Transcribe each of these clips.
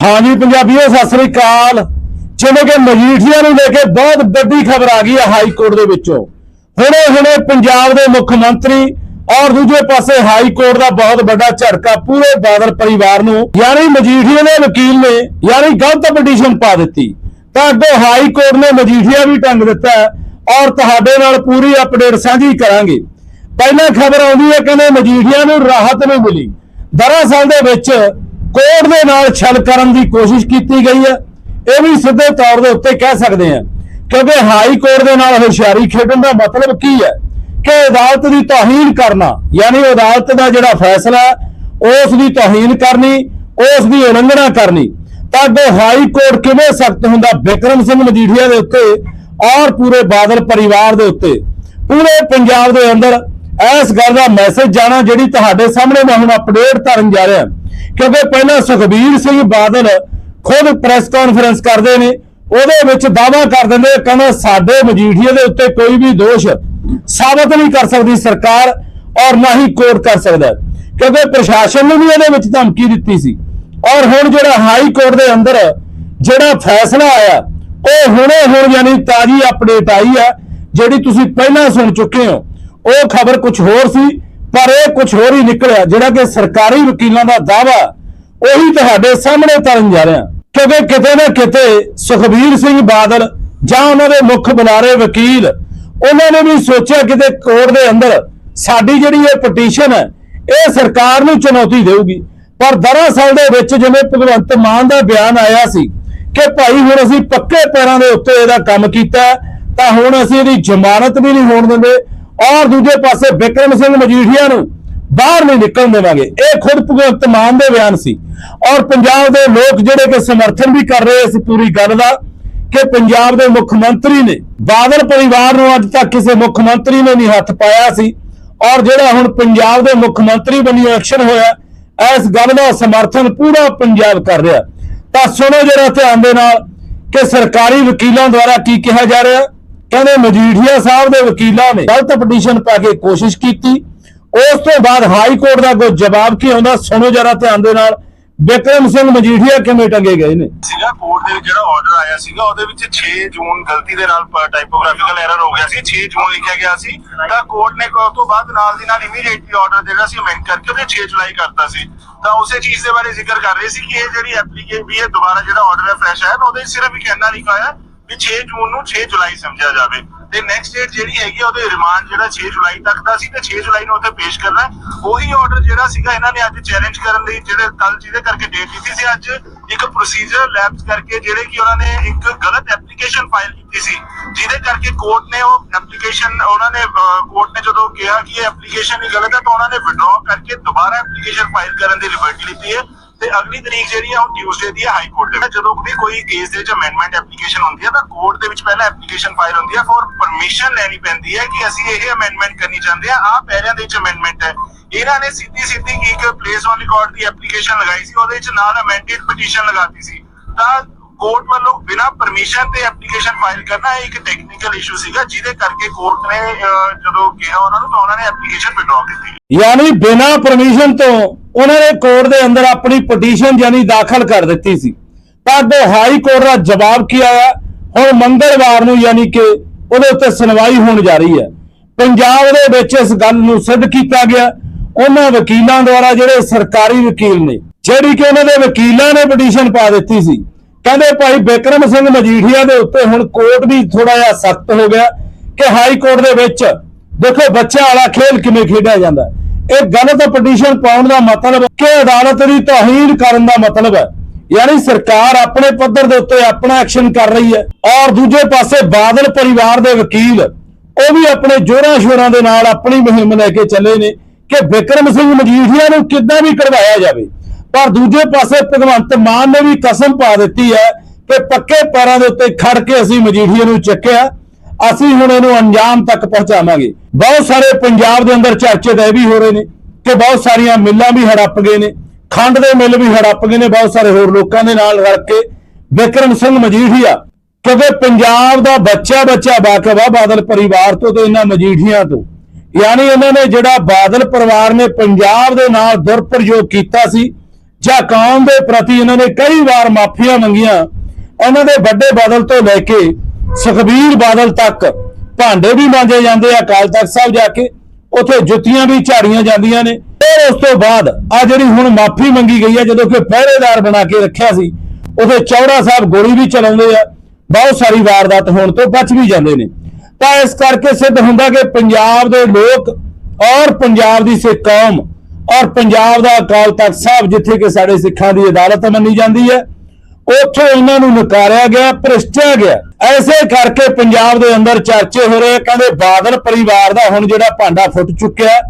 ਹਾਂਜੀ ਪੰਜਾਬੀਓ, ਸਤਿ ਸ੍ਰੀ ਅਕਾਲ। ਜਿਵੇਂ ਕਿ ਮਜੀਠੀਆ ਨੂੰ ਲੈ ਕੇ ਬਹੁਤ ਵੱਡੀ ਖਬਰ ਆ ਗਈ ਹੈ ਹਾਈ ਕੋਰਟ ਦੇ ਵਿੱਚੋਂ। ਹੁਣੇ ਹੁਣੇ ਪੰਜਾਬ ਦੇ ਮੁੱਖ ਮੰਤਰੀ ਔਰ ਦੂਜੇ ਪਾਸੇ ਹਾਈ ਕੋਰਟ ਦਾ ਬਹੁਤ ਵੱਡਾ ਝਟਕਾ ਪੂਰੇ ਬਾਦਲ ਪਰਿਵਾਰ ਨੂੰ, ਯਾਨੀ ਮਜੀਠੀਆ ਦੇ ਵਕੀਲ ਨੇ, ਯਾਨੀ ਗਲਤ ਪਟੀਸ਼ਨ ਪਾ ਦਿੱਤੀ। ਤਾਂ ਅੱਗੇ ਹਾਈ ਕੋਰਟ ਨੇ ਮਜੀਠੀਆ ਵੀ ਟੰਗ ਦਿੱਤਾ ਔਰ ਤੁਹਾਡੇ ਨਾਲ ਪੂਰੀ ਅਪਡੇਟ ਸਾਂਝੀ ਕਰਾਂਗੇ। ਪਹਿਲਾਂ ਖਬਰ ਆਉਂਦੀ ਹੈ, ਕਹਿੰਦੇ ਮਜੀਠੀਆ ਨੂੰ ਰਾਹਤ ਨਹੀਂ ਮਿਲੀ। ਦਰਅਸਲ ਦੇ ਵਿੱਚ ਕੋਰਟ ਦੇ ਨਾਲ ਛਲ ਕਰਨ ਦੀ ਕੋਸ਼ਿਸ਼ ਕੀਤੀ ਗਈ ਹੈ। ਇਹ ਵੀ ਸਿੱਧੇ ਤੌਰ ਦੇ ਉੱਤੇ ਕਹਿ ਸਕਦੇ ਹਾਂ ਕਿਉਂਕਿ ਹਾਈ ਕੋਰਟ ਦੇ ਨਾਲ ਹੁਸ਼ਿਆਰੀ ਖੇਡਣ ਦਾ ਮਤਲਬ ਕੀ ਹੈ ਕਿ ਅਦਾਲਤ ਦੀ ਤੋਹੀਨ ਕਰਨਾ, ਯਾਨੀ ਅਦਾਲਤ ਦਾ ਜਿਹੜਾ ਫੈਸਲਾ ਉਸ ਦੀ ਤੋਹੀਨ ਕਰਨੀ, ਉਸ ਦੀ ਉਲੰਘਣਾ ਕਰਨੀ, ਤਾਂ ਅੱਗੋਂ ਹਾਈ ਕੋਰਟ ਕਿਵੇਂ ਸਖਤ ਹੁੰਦਾ ਬਿਕਰਮ ਸਿੰਘ ਮਜੀਠੀਆ ਦੇ ਉੱਤੇ ਔਰ ਪੂਰੇ ਬਾਦਲ ਪਰਿਵਾਰ ਦੇ ਉੱਤੇ, ਪੂਰੇ ਪੰਜਾਬ ਦੇ ਅੰਦਰ ਇਸ ਗੱਲ ਦਾ ਮੈਸੇਜ ਜਾਣਾ ਜਿਹੜੀ ਤੁਹਾਡੇ ਸਾਹਮਣੇ ਮੈਂ ਹੁਣ ਅਪਡੇਟ ਧਰਨ ਜਾ ਰਿਹਾ। ਕਿਉਂਕਿ ਪਹਿਲਾਂ ਸੁਖਬੀਰ ਸਿੰਘ ਬਾਦਲ ਖੁਦ ਪ੍ਰੈਸ ਕਾਨਫਰੰਸ ਕਰਦੇ ਨੇ, ਉਹਦੇ ਵਿੱਚ ਦਾਅਵਾ ਕਰ ਦਿੰਦੇ ਕਹਿੰਦਾ ਸਾਡੇ ਮਜੀਠੀਏ ਦੇ ਉੱਤੇ ਕੋਈ ਵੀ ਦੋਸ਼ ਸਾਬਤ ਨਹੀਂ ਕਰ ਸਕਦੀ ਸਰਕਾਰ ਔਰ ਨਾ ਹੀ ਕੋਰਟ ਕਰ ਸਕਦਾ। ਕਿਉਂਕਿ ਪ੍ਰਸ਼ਾਸਨ ਨੂੰ ਵੀ ਇਹਦੇ ਵਿੱਚ ਧਮਕੀ ਦਿੱਤੀ ਸੀ। ਔਰ ਹੁਣ ਜਿਹੜਾ ਹਾਈ ਕੋਰਟ ਦੇ ਅੰਦਰ ਜਿਹੜਾ ਫੈਸਲਾ ਆਇਆ, ਉਹ ਹੁਣੇ ਹੁਣ ਯਾਨੀ ਤਾਜੀ ਅਪਡੇਟ ਆਈ ਹੈ, ਜਿਹੜੀ ਤੁਸੀਂ ਪਹਿਲਾਂ ਸੁਣ ਚੁੱਕੇ ਹੋ। ਉਹ ਖਬਰ ਕੁਝ ਹੋਰ ਸੀ, ਪਰ ਇਹ ਕੁਝ ਹੋਰ ਹੀ ਨਿਕਲਿਆ, ਜਿਹੜਾ ਕਿ ਸਰਕਾਰੀ ਵਕੀਲਾਂ ਦਾ ਦਾਵਾ ਉਹੀ ਤੁਹਾਡੇ ਸਾਹਮਣੇ ਤਰਨ ਜਾ ਰਿਹਾ। ਕਿਉਂਕਿ ਕਿਤੇ ਨਾ ਕਿਤੇ ਸੁਖਬੀਰ ਸਿੰਘ ਬਾਦਲ ਜਾਂ ਉਹਨਾਂ ਦੇ ਮੁੱਖ ਬੁਲਾਰੇ ਵਕੀਲ, ਉਹਨਾਂ ਨੇ ਵੀ ਸੋਚਿਆ ਕਿਤੇ ਕੋਰਟ ਦੇ ਅੰਦਰ ਸਾਡੀ ਜਿਹੜੀ ਇਹ ਪਟੀਸ਼ਨ ਹੈ, ਇਹ ਸਰਕਾਰ ਨੂੰ ਚੁਣੌਤੀ ਦੇਊਗੀ। ਪਰ ਦਰਅਸਲ ਦੇ ਵਿੱਚ ਜਿਵੇਂ ਭਗਵੰਤ ਮਾਨ ਦਾ ਬਿਆਨ ਆਇਆ ਸੀ ਕਿ ਭਾਈ ਹੁਣ ਅਸੀਂ ਪੱਕੇ ਪੈਰਾਂ ਦੇ ਉੱਤੇ ਇਹਦਾ ਕੰਮ ਕੀਤਾ, ਤਾਂ ਹੁਣ ਅਸੀਂ ਇਹਦੀ ਜ਼ਮਾਨਤ ਵੀ ਨਹੀਂ ਹੋਣ ਦਿੰਦੇ ਔਰ ਦੂਜੇ ਪਾਸੇ ਬਿਕਰਮ ਸਿੰਘ ਮਜੀਠੀਆ ਨੂੰ ਬਾਹਰ ਨਹੀਂ ਨਿਕਲਣ ਦੇਵਾਂਗੇ। ਇਹ ਖੁਦ ਭਗਵੰਤ ਮਾਨ ਦੇ ਬਿਆਨ ਸੀ। ਔਰ ਪੰਜਾਬ ਦੇ ਲੋਕ ਜਿਹੜੇ ਕਿ ਸਮਰਥਨ ਵੀ ਕਰ ਰਹੇ ਇਸ ਪੂਰੀ ਗੱਲ ਦਾ, ਕਿ ਪੰਜਾਬ ਦੇ ਮੁੱਖ ਮੰਤਰੀ ਨੇ, ਬਾਦਲ ਪਰਿਵਾਰ ਨੂੰ ਅੱਜ ਤੱਕ ਕਿਸੇ ਮੁੱਖ ਮੰਤਰੀ ਨੇ ਨਹੀਂ ਹੱਥ ਪਾਇਆ ਸੀ। ਔਰ ਜਿਹੜਾ ਹੁਣ ਪੰਜਾਬ ਦੇ ਮੁੱਖ ਮੰਤਰੀ ਬਣੀ ਐਕਸ਼ਨ ਹੋਇਆ, ਇਸ ਗੱਲ ਦਾ ਸਮਰਥਨ ਪੂਰਾ ਪੰਜਾਬ ਕਰ ਰਿਹਾ। ਤਾਂ ਸੁਣੋ ਜਿਹੜਾ ਧਿਆਨ ਦੇ ਨਾਲ ਕਿ ਸਰਕਾਰੀ ਵਕੀਲਾਂ ਦੁਆਰਾ ਕੀ ਕਿਹਾ ਜਾ ਰਿਹਾ। ਕਹਿੰਦੇ ਮਜੀਠੀਆ ਸਾਹਿਬ ਦੇ ਵਕੀਲਾਂ ਨੇ ਗਲਤ ਪਟੀਸ਼ਨ ਪਾ ਕੇ ਕੋਸ਼ਿਸ਼ ਕੀਤੀ। ਉਸ ਤੋਂ ਬਾਅਦ ਹਾਈ ਕੋਰਟ ਦਾ ਕੋਈ ਜਵਾਬ ਕੀ ਆਉਂਦਾ, ਸੁਣੋ ਜਰਾ ਧਿਆਨ ਦੇ ਨਾਲ। ਬਿਕਰਮ ਸਿੰਘ ਮਜੀਠੀਆ ਕਿਵੇਂ ਟੰਗੇ ਗਏ ਨੇ? ਸੀਗਾ ਕੋਰਟ ਦੇ ਜਿਹੜਾ ਆਰਡਰ ਆਇਆ ਸੀਗਾ, ਉਹਦੇ ਵਿੱਚ 6 ਜੂਨ ਗਲਤੀ ਦੇ ਨਾਲ ਟਾਈਪੋਗ੍ਰਾਫਿਕਲ ਐਰਰ ਹੋ ਗਿਆ ਸੀ 6 ਜੂਨ ਲਿਖਿਆ ਗਿਆ ਸੀ। ਤਾਂ ਕੋਰਟ ਨੇ ਉਸ ਤੋਂ ਬਾਅਦ ਨਾਲ ਦੀ ਨਾਲ ਇਮੀਡੀਏਟਲੀ ਆਰਡਰ ਜਿਹੜਾ ਸੀ ਅਮੈਂਡ ਕਰਕੇ ਉਹਦੇ 6 ਜੁਲਾਈ ਕਰਤਾ ਸੀ। ਤਾਂ ਉਸੇ ਚੀਜ਼ ਦੇ ਬਾਰੇ ਜ਼ਿਕਰ ਕਰ ਰਹੇ ਸੀ ਕਿ ਇਹ ਜਿਹੜੀ ਐਪਲੀਕੇਸ਼ਨ ਵੀ ਇਹ ਦੁਬਾਰਾ ਜਿਹੜਾ ਆਰਡਰ ਹੈ ਫਰੈਸ਼ ਹੈ, ਉਹਦੇ ਸਿਰਫ ਇੱਕ ਇੰਨਾ ਲਿਖਿਆ ਵੀ 6 ਜੂਨ ਨੂੰ 6 ਜੁਲਾਈ ਸਮਝਿਆ ਜਾਵੇ। ਤੇ ਨੈਕਸਟ ਡੇਟ ਜਿਹੜੀ ਹੈਗੀ ਉਹਦੇ ਰਿਮਾਂਡ ਜਿਹੜਾ 6 ਜੁਲਾਈ ਤੱਕ ਦਾ ਸੀ ਤੇ 6 ਜੁਲਾਈ ਨੂੰ ਉੱਥੇ ਪੇਸ਼ ਕਰਨਾ ਉਹੀ ਆਰਡਰ ਜਿਹੜਾ ਸੀਗਾ, ਇਹਨਾਂ ਨੇ ਅੱਜ ਚੈਲੰਜ ਕਰਨ ਲਈ, ਜਿਹੜੇ ਕੱਲ ਜਿਹਦੇ ਕਰਕੇ ਡੇਟ ਦਿੱਤੀ ਸੀ, ਅੱਜ ਇੱਕ ਪ੍ਰੋਸੀਜਰ ਲੈਪਸ ਕਰਕੇ ਜਿਹੜੇ ਕਿ ਉਹਨਾਂ ਨੇ ਇੱਕ ਗਲਤ ਐਪਲੀਕੇਸ਼ਨ ਫਾਈਲ ਕੀਤੀ ਸੀ, ਜਿਹਦੇ ਕਰਕੇ ਕੋਰਟ ਨੇ ਉਹ ਐਪਲੀਕੇਸ਼ਨ ਉਹਨਾਂ ਨੇ ਕੋਰਟ ਨੇ ਜਦੋਂ ਕਿਹਾ ਕਿ ਇਹ ਐਪਲੀਕੇਸ਼ਨ ਹੀ ਗਲਤ ਹੈ, ਤਾਂ ਉਹਨਾਂ ਨੇ ਵਿਡਰਾ ਕਰਕੇ ਦੁਬਾਰਾ ਐਪਲੀਕੇਸ਼ਨ ਫਾਈਲ ਕਰਨ ਦੀ ਲਿਬਰਟੀ ਲਿੱਤੀ ਹੈ। ਤੇ ਅਗਲੀ ਤਰੀਕ ਜਿਹੜੀ ਆ ਉਹ ਟਿਊਜ਼ਡੇ ਦੀ ਹੈ ਹਾਈ ਕੋਰਟ ਦੇ ਵਿੱਚ। ਜਦੋਂ ਵੀ ਕੋਈ ਕੇਸ ਦੇ ਵਿੱਚ ਅਮੈਂਡਮੈਂਟ ਐਪਲੀਕੇਸ਼ਨ ਹੁੰਦੀ ਹੈ ਤਾਂ ਕੋਰਟ ਦੇ ਵਿੱਚ ਪਹਿਲਾਂ ਐਪਲੀਕੇਸ਼ਨ ਫਾਈਲ ਹੁੰਦੀ ਹੈ ਫॉर ਪਰਮਿਸ਼ਨ ਲੈਣੀ ਪੈਂਦੀ ਹੈ ਕਿ ਅਸੀਂ ਇਹ ਅਮੈਂਡਮੈਂਟ ਕਰਨੀ ਚਾਹੁੰਦੇ ਆ। ਆ ਪਹਿਰਿਆਂ ਦੇ ਵਿੱਚ ਅਮੈਂਡਮੈਂਟ ਹੈ। ਇਹਨਾਂ ਨੇ ਸਿੱਧੀ ਸਿੱਧੀ ਇੱਕ ਪਲੇਸ ਔਨ ਰਿਕਾਰਡ ਦੀ ਐਪਲੀਕੇਸ਼ਨ ਲਗਾਈ ਸੀ ਉਹਦੇ ਵਿੱਚ ਨਾਲ ਅਮੈਂਡਡ ਪਟੀਸ਼ਨ ਲਗਾਤੀ ਸੀ। ਤਾਂ ਕੋਰਟ ਵੱਲੋਂ ਬਿਨਾ ਪਰਮਿਸ਼ਨ ਤੇ ਐਪਲੀਕੇਸ਼ਨ ਫਾਈਲ ਕਰਨਾ ਇਹ ਇੱਕ ਟੈਕਨੀਕਲ ਇਸ਼ੂ ਸੀਗਾ ਜਿਹਦੇ ਕਰਕੇ ਕੋਰਟ ਨੇ ਅਹ, ਜਦੋਂ ਕਿਹਾ ਉਹਨਾਂ ਨੂੰ ਤਾਂ ਉਹਨਾਂ ਨੇ ਐਪਲੀਕੇਸ਼ਨ ਵਿਡਰਾ ਕੀਤੀ। ਯਾਨੀ ਬਿਨਾਂ ਪਰਮਿਸ਼ਨ ਤੋਂ ਉਹਨਾਂ ਨੇ ਕੋਰਟ ਦੇ ਅੰਦਰ ਆਪਣੀ ਪਟੀਸ਼ਨ ਯਾਨੀ ਦਾਖਲ ਕਰ ਦਿੱਤੀ ਸੀ। ਤਾਂ ਅੱਗੇ ਹਾਈ ਕੋਰਟ ਦਾ ਜਵਾਬ ਕੀ ਆਇਆ? ਹੁਣ ਮੰਗਲਵਾਰ ਨੂੰ ਯਾਨੀ ਕਿ ਉਹਦੇ ਉੱਤੇ ਸੁਣਵਾਈ ਹੋਣ ਜਾ ਰਹੀ ਹੈ। ਪੰਜਾਬ ਦੇ ਵਿੱਚ ਇਸ ਗੱਲ ਨੂੰ ਸਿੱਧ ਕੀਤਾ ਗਿਆ। ਉਹਨਾਂ ਵਕੀਲਾਂ ਦੁਆਰਾ ਜਿਹੜੇ ਸਰਕਾਰੀ ਵਕੀਲ ਨੇ, ਜਿਹੜੀ ਕਿ ਉਹਨਾਂ ਦੇ ਵਕੀਲਾਂ ਨੇ ਪਟੀਸ਼ਨ ਪਾ ਦਿੱਤੀ ਸੀ, ਕਹਿੰਦੇ ਭਾਈ ਬਿਕਰਮ ਸਿੰਘ ਮਜੀਠੀਆ ਦੇ ਉੱਤੇ ਹੁਣ ਕੋਰਟ ਵੀ ਥੋੜਾ ਜਿਹਾ ਸਖਤ ਹੋ ਗਿਆ ਕਿ ਹਾਈ ਕੋਰਟ ਦੇ ਵਿੱਚ ਦੇਖੋ ਬੱਚਾ ਵਾਲਾ ਖੇਲ ਕਿਵੇਂ ਖੇਡਿਆ ਜਾਂਦਾ। ਇਹ ਗਲਤ ਪਟੀਸ਼ਨ ਪਾਉਣ ਦਾ ਮਤਲਬ ਕਿ ਅਦਾਲਤ ਦੀ ਤੋਹੀਨ ਕਰਨ ਦਾ ਮਤਲਬ ਹੈ। ਯਾਨੀ ਸਰਕਾਰ ਆਪਣੇ ਪੱਧਰ ਦੇ ਉੱਤੇ ਆਪਣਾ ਐਕਸ਼ਨ ਕਰ ਰਹੀ ਹੈ ਔਰ ਦੂਜੇ ਪਾਸੇ ਬਾਦਲ ਪਰਿਵਾਰ ਦੇ ਵਕੀਲ, ਉਹ ਵੀ ਆਪਣੇ ਜੋਰਾਂ ਸ਼ੋਰਾਂ ਦੇ ਨਾਲ ਆਪਣੀ ਮੁਹਿੰਮ ਲੈ ਕੇ ਚੱਲੇ ਨੇ ਕਿ ਬਿਕਰਮ ਸਿੰਘ ਮਜੀਠੀਆ ਨੂੰ ਕਿੱਦਾਂ ਵੀ ਕਢਵਾਇਆ ਜਾਵੇ। ਪਰ ਦੂਜੇ ਪਾਸੇ ਭਗਵੰਤ ਮਾਨ ਨੇ ਵੀ ਕਸਮ ਪਾ ਦਿੱਤੀ ਹੈ ਕਿ ਪੱਕੇ ਪੈਰਾਂ ਦੇ ਉੱਤੇ ਖੜ ਕੇ ਅਸੀਂ ਮਜੀਠੀਆ ਨੂੰ ਚੱਕਿਆ। ਅਸੀਂ ਹੁਣ ਇਹਨੂੰ ਅੰਜਾਮ ਤੱਕ ਪਹੁੰਚਾਵਾਂਗੇ। ਬਹੁਤ ਸਾਰੇ ਪੰਜਾਬ ਦੇ ਅੰਦਰ ਚਰਚੇ ਤਾਂ ਇਹ ਵੀ ਹੋ ਰਹੇ ਨੇ ਕਿ ਬਹੁਤ ਸਾਰੀਆਂ ਮਿੱਲਾਂ ਵੀ ਹੜੱਪ ਗਏ ਨੇ, ਖੰਡ ਦੇ ਮਿੱਲ ਵੀ ਹੜੱਪ ਗਏ ਨੇ ਬਹੁਤ ਸਾਰੇ ਹੋਰ ਲੋਕਾਂ ਦੇ ਨਾਲ ਰਲ ਕੇ। ਵਿਕਰਮ ਸਿੰਘ ਮਜੀਠੀਆ ਕਿਉਂਕਿ ਪੰਜਾਬ ਦਾ ਬੱਚਾ ਬੱਚਾ ਆ ਬਾਦਲ ਪਰਿਵਾਰ ਤੋਂ ਤੇ ਇਹਨਾਂ ਮਜੀਠੀਆਂ ਤੋਂ। ਯਾਨੀ ਇਹਨਾਂ ਨੇ ਜਿਹੜਾ ਬਾਦਲ ਪਰਿਵਾਰ ਨੇ ਪੰਜਾਬ ਦੇ ਨਾਲ ਦੁਰਪ੍ਰਯੋਗ ਕੀਤਾ ਸੀ, ਜਾਂ ਕੌਮ ਦੇ ਪ੍ਰਤੀ ਇਹਨਾਂ ਨੇ ਕਈ ਵਾਰ ਮਾਫੀਆਂ ਮੰਗੀਆਂ ਉਹਨਾਂ ਦੇ ਵੱਡੇ ਬਾਦਲ ਤੋਂ ਲੈ ਕੇ ਸੁਖਬੀਰ ਬਾਦਲ ਤੱਕ ਭਾਂਡੇ ਵੀ ਮਾਂਜੇ ਜਾਂਦੇ ਆ, ਅਕਾਲ ਤਖਤ ਸਾਹਿਬ ਜਾ ਕੇ। ਉੱਥੇ ਜੁੱਤੀਆਂ ਵੀ ਝਾੜੀਆਂ ਜਾਂਦੀਆਂ ਨੇ। ਫਿਰ ਉਸ ਤੋਂ ਬਾਅਦ ਆ ਜਿਹੜੀ ਹੁਣ ਮਾਫੀ ਮੰਗੀ ਗਈ ਹੈ ਜਦੋਂ ਕਿ ਪਹਿਰੇਦਾਰ ਬਣਾ ਕੇ ਰੱਖਿਆ ਸੀ, ਉਥੇ ਚੌੜਾ ਸਾਹਿਬ ਗੋਲੀ ਵੀ ਚਲਾਉਂਦੇ ਆ। ਬਹੁਤ ਸਾਰੀ ਵਾਰਦਾਤ ਹੋਣ ਤੋਂ ਬਚ ਵੀ ਜਾਂਦੇ ਨੇ। ਤਾਂ ਇਸ ਕਰਕੇ ਸਿੱਧ ਹੁੰਦਾ ਕਿ ਪੰਜਾਬ ਦੇ ਲੋਕ ਔਰ ਪੰਜਾਬ ਦੀ ਸਿੱਖ ਕੌਮ ਔਰ ਪੰਜਾਬ ਦਾ ਅਕਾਲ ਤਖਤ ਸਾਹਿਬ, ਜਿੱਥੇ ਕਿ ਸਾਡੇ ਸਿੱਖਾਂ ਦੀ ਅਦਾਲਤ ਮੰਨੀ ਜਾਂਦੀ ਹੈ, ਉੱਥੋਂ ਇਹਨਾਂ ਨੂੰ ਨਕਾਰਿਆ ਗਿਆ, ਭ੍ਰਿਸ਼ਟਿਆ ਗਿਆ। ਐਸੇ ਕਰਕੇ ਪੰਜਾਬ ਦੇ ਅੰਦਰ ਚਰਚੇ ਹੋ ਰਹੇ ਕਹਿੰਦੇ ਬਾਦਲ ਪਰਿਵਾਰ ਦਾ ਹੁਣ ਜਿਹੜਾ ਭਾਂਡਾ ਫੁੱਟ ਚੁੱਕਿਆ,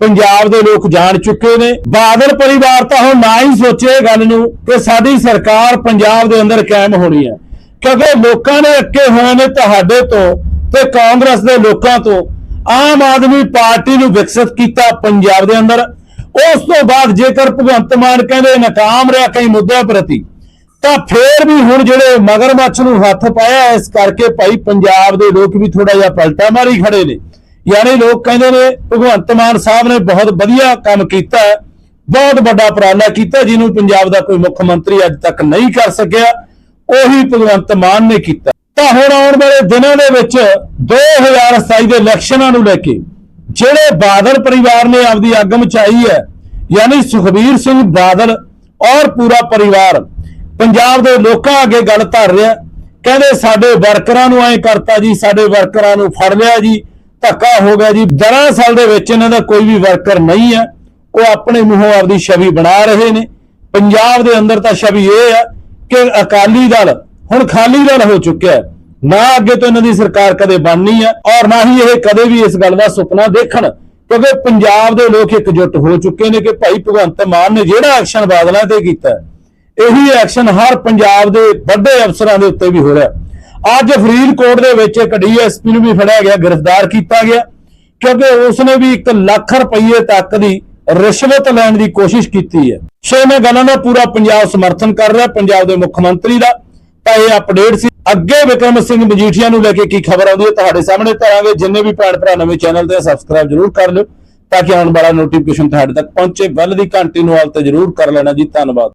ਪੰਜਾਬ ਦੇ ਲੋਕ ਜਾਣ ਚੁੱਕੇ ਨੇ। ਬਾਦਲ ਪਰਿਵਾਰ ਤਾਂ ਹੁਣ ਨਾ ਹੀ ਸੋਚੇ ਗੱਲ ਨੂੰ ਕਿ ਸਾਡੀ ਸਰਕਾਰ ਪੰਜਾਬ ਦੇ ਅੰਦਰ ਕਾਇਮ ਹੋਣੀ ਹੈ। ਕਿਉਂਕਿ ਲੋਕਾਂ ਨੇ ਅੱਕੇ ਹੋਏ ਨੇ ਤੁਹਾਡੇ ਤੋਂ ਤੇ ਕਾਂਗਰਸ ਦੇ ਲੋਕਾਂ ਤੋਂ ਆਮ ਆਦਮੀ ਪਾਰਟੀ ਨੂੰ ਵਿਕਸਿਤ ਕੀਤਾ ਪੰਜਾਬ ਦੇ ਅੰਦਰ। ਉਸ ਤੋਂ ਬਾਅਦ ਜੇਕਰ ਭਗਵੰਤ ਮਾਨ ਕਹਿੰਦੇ, ਨਾਕਾਮ ਰਿਹਾ ਕਈ ਮੁੱਦਿਆਂ ਪ੍ਰਤੀ। ਤਾਂ ਫੇਰ ਵੀ ਹੁਣ ਜਿਹੜੇ ਮਗਰਮੱਛ ਨੂੰ ਹੱਥ ਪਾਇਆ, ਇਸ ਕਰਕੇ ਭਾਈ ਪੰਜਾਬ ਦੇ ਲੋਕ ਵੀ ਥੋੜਾ ਜਿਹਾ ਪਲਟਾ ਮਾਰੀ ਖੜੇ ਨੇ। ਯਾਨੀ ਲੋਕ ਕਹਿੰਦੇ ਨੇ, ਭਗਵੰਤ ਮਾਨ ਸਾਹਿਬ ਨੇ ਬਹੁਤ ਵਧੀਆ ਕੰਮ ਕੀਤਾ, ਬਹੁਤ ਵੱਡਾ ਉਪਰਾਲਾ ਕੀਤਾ, ਜਿਹਨੂੰ ਪੰਜਾਬ ਦਾ ਕੋਈ ਮੁੱਖ ਮੰਤਰੀ ਅੱਜ ਤੱਕ ਨਹੀਂ ਕਰ ਸਕਿਆ, ਉਹੀ ਭਗਵੰਤ ਮਾਨ ਨੇ ਕੀਤਾ। ਤਾਂ ਹੁਣ ਆਉਣ ਵਾਲੇ ਦਿਨਾਂ ਦੇ ਵਿੱਚ 2027 ਦੇ ਇਲੈਕਸ਼ਨਾਂ ਨੂੰ ਲੈ ਕੇ ਜਿਹੜੇ ਬਾਦਲ ਪਰਿਵਾਰ ਨੇ ਆਪਦੀ ਅੱਗ ਮਚਾਈ ਹੈ, ਯਾਨੀ ਸੁਖਬੀਰ ਸਿੰਘ ਬਾਦਲ ਔਰ ਪੂਰਾ ਪਰਿਵਾਰ ਪੰਜਾਬ ਦੇ ਲੋਕਾਂ ਅੱਗੇ ਗੱਲ ਧਰ ਰਿਹਾ ਕਹਿੰਦੇ ਸਾਡੇ ਵਰਕਰਾਂ ਨੂੰ ਐਂ ਕਰਤਾ ਜੀ, ਸਾਡੇ ਵਰਕਰਾਂ ਨੂੰ ਫੜ ਲਿਆ ਜੀ, ਧੱਕਾ ਹੋ ਗਿਆ ਜੀ। ਦਰਅਸਲ ਦੇ ਵਿੱਚ ਇਹਨਾਂ ਦਾ ਕੋਈ ਵੀ ਵਰਕਰ ਨਹੀਂ ਹੈ। ਉਹ ਆਪਣੇ ਮੂੰਹੋਂ ਆਪਦੀ ਛਵੀ ਬਣਾ ਰਹੇ ਨੇ। ਪੰਜਾਬ ਦੇ ਅੰਦਰ ਤਾਂ ਛਵੀ ਇਹ ਹੈ ਕਿ ਅਕਾਲੀ ਦਲ ਹੁਣ ਖਾਲੀ ਦਲ ਹੋ ਚੁੱਕਿਆ ਹੈ। ਨਾ ਅੱਗੇ ਤੋਂ ਇਹਨਾਂ ਦੀ ਸਰਕਾਰ ਕਦੇ ਬਣਨੀ ਹੈ ਔਰ ਨਾ ਹੀ ਇਹ ਕਦੇ ਵੀ ਇਸ ਗੱਲ ਦਾ ਸੁਪਨਾ ਦੇਖਣ। ਕਿਉਂਕਿ ਪੰਜਾਬ ਦੇ ਲੋਕ ਇਕਜੁੱਟ ਹੋ ਚੁੱਕੇ ਨੇ ਕਿ ਭਾਈ ਭਗਵੰਤ ਮਾਨ ਨੇ ਜਿਹੜਾ ਐਕਸ਼ਨ ਬਾਦਲਾਂ ਤੇ ਕੀਤਾ ਇਹੀ ਐਕਸ਼ਨ ਹਰ ਪੰਜਾਬ ਦੇ ਵੱਡੇ ਅਫਸਰਾਂ ਦੇ ਉੱਤੇ ਵੀ ਹੋ ਰਿਹਾ। ਅੱਜ ਫਰੀਦਕੋਟ ਦੇ ਵਿੱਚ ਇੱਕ ਡੀਐਸਪੀ ਨੂੰ ਵੀ ਫੜਿਆ ਗਿਆ, ਗ੍ਰਿਫਤਾਰ ਕੀਤਾ ਗਿਆ, ਕਿਉਂਕਿ ਉਸਨੇ ਵੀ 1 ਲੱਖ ਰੁਪਏ ਤੱਕ ਦੀ ਰਿਸ਼ਵਤ ਲੈਣ ਦੀ ਕੋਸ਼ਿਸ਼ ਕੀਤੀ ਹੈ। ਸੋ ਇਹਨਾਂ ਗੱਲਾਂ ਦਾ ਪੂਰਾ ਪੰਜਾਬ ਸਮਰਥਨ ਕਰ ਰਿਹਾ, ਪੰਜਾਬ ਦੇ ਮੁੱਖ ਮੰਤਰੀ ਦਾ। ਤਾਂ ਇਹ ਅਪਡੇਟ ਸੀ। ਅੱਗੇ ਵਿਕਰਮ ਸਿੰਘ ਮਜੀਠੀਆ ਨੂੰ ਲੈ ਕੇ ਕੀ ਖਬਰ ਆਉਂਦੀ ਹੈ, ਤੁਹਾਡੇ ਸਾਹਮਣੇ ਧਰਾਂਗੇ। ਜਿੰਨੇ ਵੀ ਭੈਣ ਭਰਾ ਨਵੇਂ ਚੈਨਲ ਤੇ ਸਬਸਕ੍ਰਾਈਬ ਜਰੂਰ ਕਰ ਲਿਓ, ਤਾਂ ਕਿ ਆਉਣ ਵਾਲਾ ਨੋਟੀਫਿਕੇਸ਼ਨ ਤੁਹਾਡੇ ਤੱਕ ਪਹੁੰਚੇ। ਬੈਲ ਦੀ ਘੰਟੀ ਨੂੰ ਹਾਲ ਤੇ ਜਰੂਰ ਕਰ ਲੈਣਾ ਜੀ। ਧੰਨਵਾਦ।